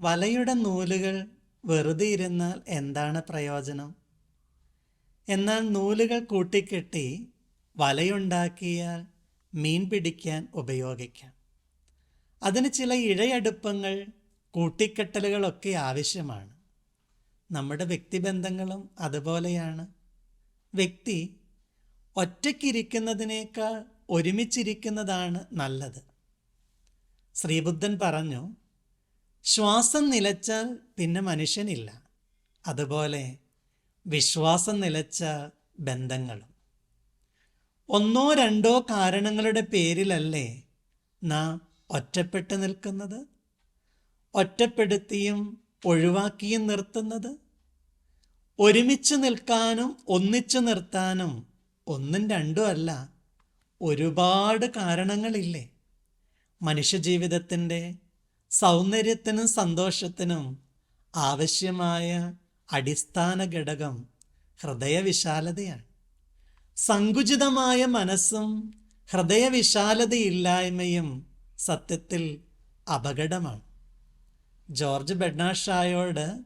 വലയുടെ നൂലുകൾ വെറുതെ ഇരുന്നാൽ എന്താണ് പ്രയോജനം? എന്നാൽ നൂലുകൾ കൂട്ടിക്കെട്ടി വലയുണ്ടാക്കിയാൽ മീൻ പിടിക്കാൻ ഉപയോഗിക്കാം. അതിന് ചില ഇഴയടുപ്പങ്ങൾ കൂട്ടിക്കെട്ടലുകളൊക്കെ ആവശ്യമാണ്. നമ്മുടെ വ്യക്തിബന്ധങ്ങളും അതുപോലെയാണ്. വ്യക്തി ഒറ്റയ്ക്കിരിക്കുന്നതിനേക്കാൾ ഒരുമിച്ചിരിക്കുന്നതാണ് നല്ലത്. ശ്രീബുദ്ധൻ പറഞ്ഞു ശ്വാസം നിലച്ചാൽ പിന്നെ മനുഷ്യനില്ല. അതുപോലെ വിശ്വാസം നിലച്ച ബന്ധങ്ങളും. ഒന്നോ രണ്ടോ കാരണങ്ങളുടെ പേരിലല്ലേ നാം ഒറ്റപ്പെട്ടു നിൽക്കുന്നത്? ഒറ്റപ്പെടുത്തിയും ഒഴിവാക്കിയും നിർത്തുന്നത്? ഒരുമിച്ച് നിൽക്കാനും ഒന്നിച്ചു നിർത്താനും ഒന്നും രണ്ടും അല്ല ഒരുപാട് കാരണങ്ങളില്ലേ? മനുഷ്യജീവിതത്തിന്റെ സൗന്ദര്യത്തിനും സന്തോഷത്തിനും ആവശ്യമായ അടിസ്ഥാന ഘടകം ഹൃദയവിശാലതയാണ്. സങ്കുചിതമായ മനസ്സും ഹൃദയവിശാലതയില്ലായ്മയും സത്യത്തിൽ അപകടമാണ്. ജോർജ് ബെഡ്നാഷായോട്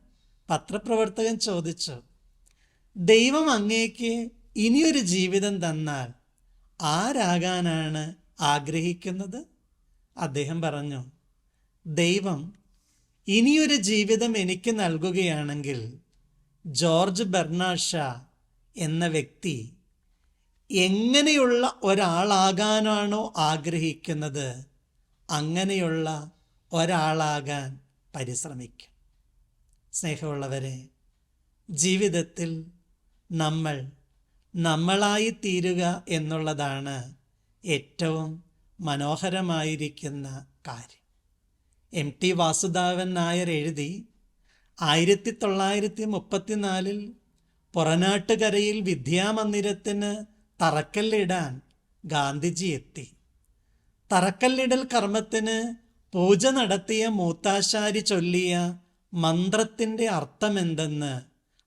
പത്രപ്രവർത്തകൻ ചോദിച്ചു ദൈവം അങ്ങേക്ക് ഇനിയൊരു ജീവിതം തന്നാൽ ആരാകാനാണ് ആഗ്രഹിക്കുന്നത്? അദ്ദേഹം പറഞ്ഞു ദൈവം ഇനിയൊരു ജീവിതം എനിക്ക് നൽകുകയാണെങ്കിൽ ജോർജ് ബെർണാഷ എന്ന വ്യക്തി എങ്ങനെയുള്ള ഒരാളാകാനാണോ ആഗ്രഹിക്കുന്നത് അങ്ങനെയുള്ള ഒരാളാകാൻ പരിശ്രമിക്കും. സ്നേഹമുള്ളവരെ ജീവിതത്തിൽ നമ്മൾ നമ്മളായി തീരുക എന്നുള്ളതാണ് ഏറ്റവും മനോഹരമായിരിക്കുന്ന കാര്യം. എം ടി വാസുദേവൻ നായർ എഴുതി ആയിരത്തി തൊള്ളായിരത്തി മുപ്പത്തിനാലിൽ പുറനാട്ടുകരയിൽ വിദ്യാമന്ദിരത്തിന് തറക്കല്ലിടാൻ ഗാന്ധിജി എത്തി. തറക്കല്ലിടൽ കർമ്മത്തിന് പൂജ നടത്തിയ മൂത്താശാരി ചൊല്ലിയ മന്ത്രത്തിന്റെ അർത്ഥമെന്തെന്ന്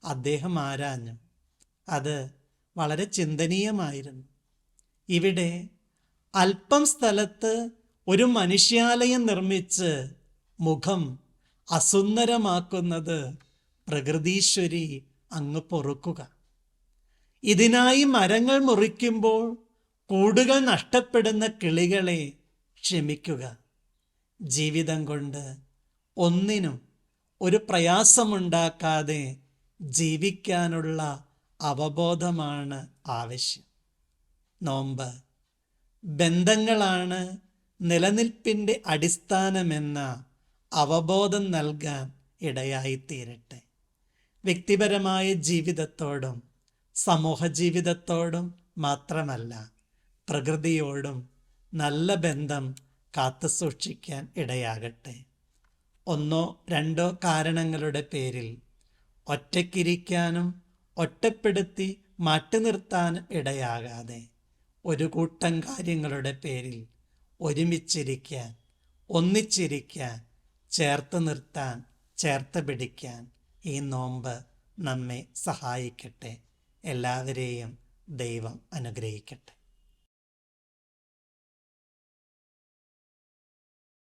അദ്ദേഹം ആരാഞ്ഞു. അത് വളരെ ചിന്തനീയമായിരുന്നു. ഇവിടെ അല്പം സ്ഥലത്ത് ഒരു മനുഷ്യാലയം നിർമ്മിച്ച് മുഖം അസുന്ദരമാക്കുന്നത് പ്രകൃതീശ്വരി അങ്ങ് പൊറുക്കുക. ഇതിനായി മരങ്ങൾ മുറിക്കുമ്പോൾ കൂടുകൾ നഷ്ടപ്പെടുന്ന കിളികളെ ക്ഷമിക്കുക. ജീവിതം കൊണ്ട് ഒന്നിനും ഒരു പ്രയാസമുണ്ടാക്കാതെ ജീവിക്കാനുള്ള അവബോധമാണ് ആവശ്യം. നോമ്പ് ബന്ധങ്ങളാണ് നിലനിൽപ്പിന്റെ അടിസ്ഥാനമെന്ന അവബോധം നൽകാൻ ഇടയായിത്തീരട്ടെ. വ്യക്തിപരമായ ജീവിതത്തോടും സമൂഹ ജീവിതത്തോടും മാത്രമല്ല പ്രകൃതിയോടും നല്ല ബന്ധം കാത്തു സൂക്ഷിക്കാൻ ഇടയാകട്ടെ. ഒന്നോ രണ്ടോ കാരണങ്ങളുടെ പേരിൽ ഒറ്റയ്ക്കിരിക്കാനും ഒറ്റപ്പെടുത്തി മാറ്റി നിർത്താനും ഇടയാകാതെ ഒരു കൂട്ടം കാര്യങ്ങളുടെ പേരിൽ ഒരുമിച്ചിരിക്കാൻ ഒന്നിച്ചിരിക്കാൻ ചേർത്ത് നിർത്താൻ ചേർത്ത് പിടിക്കാൻ ഈ നോമ്പ് നമ്മെ സഹായിക്കട്ടെ. എല്ലാവരെയും ദൈവം അനുഗ്രഹിക്കട്ടെ.